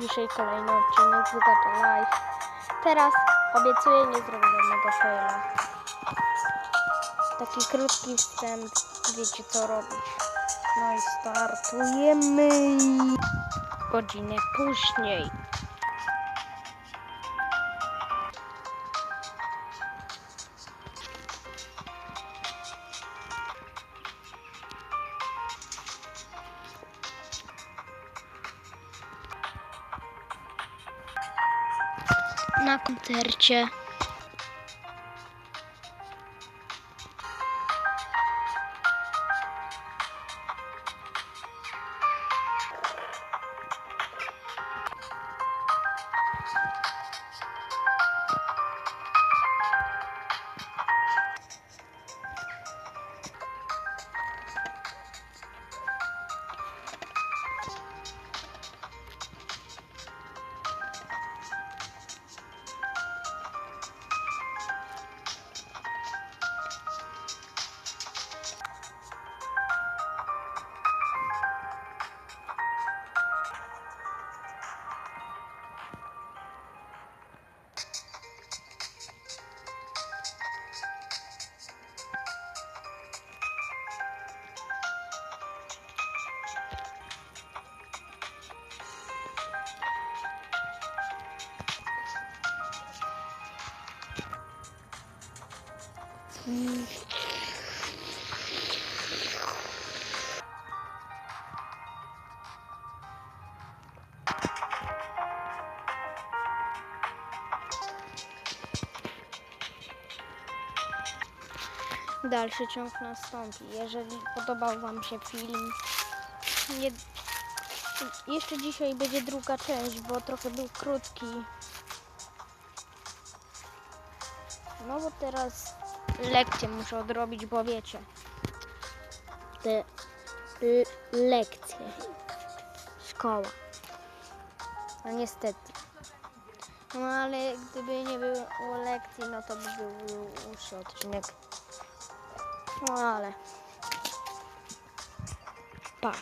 Dzisiaj kolejny odcinek z Gato Live. Teraz obiecuję nie zrobię żadnego faila. Taki krótki wstęp, wiecie co robić. No i startujemy. Godzinę później. Na koncercie. Dalszy ciąg nastąpi. Jeżeli podobał Wam się film, nie... jeszcze dzisiaj będzie druga część, bo trochę był krótki. No bo teraz lekcje muszę odrobić, bo wiecie, te l- lekcje, szkoła. No niestety. No ale gdyby nie było lekcji, no to by był dłuższy odcinek. No ale. Pa.